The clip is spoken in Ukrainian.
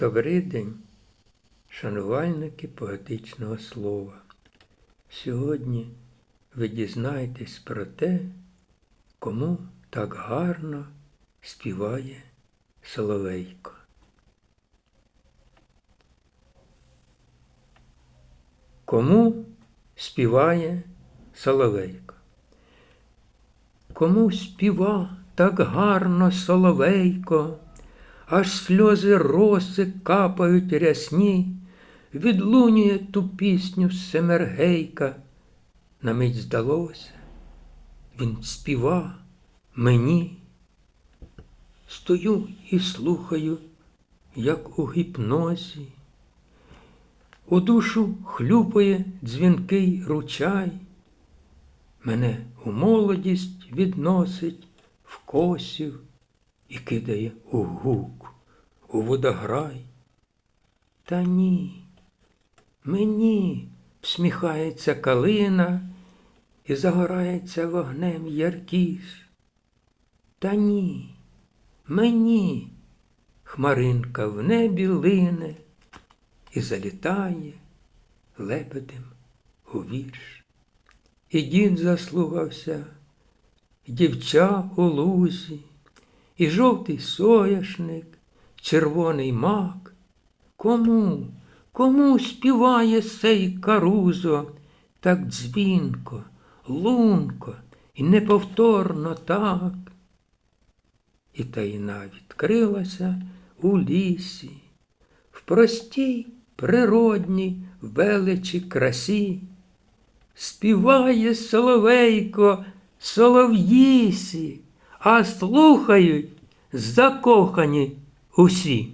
Добрий день, шанувальники поетичного слова. Сьогодні ви дізнаєтесь про те, кому так гарно співає Соловейко. Кому співає Соловейко? Кому співа так гарно Соловейко, аж сльози роси капають рясні, відлунює ту пісню Семергейка. На мить здалося, він співа мені. Стою і слухаю, як у гіпнозі. У душу хлюпає дзвінкий ручай, мене у молодість відносить в косів і кидає у гук, у водограй. Та ні, мені всміхається калина і загорається вогнем яркіш. Та ні, мені хмаринка в небі лине і залітає лебедем у вірш. І дід заслухався, дівча у лузі, і жовтий сояшник, червоний мак. Кому, кому співає сей карузо так дзвінко, лунко і неповторно так? І таїна відкрилася у лісі, в простій природній величі красі. Співає соловейко солов'їсі, а слухають закохані усі.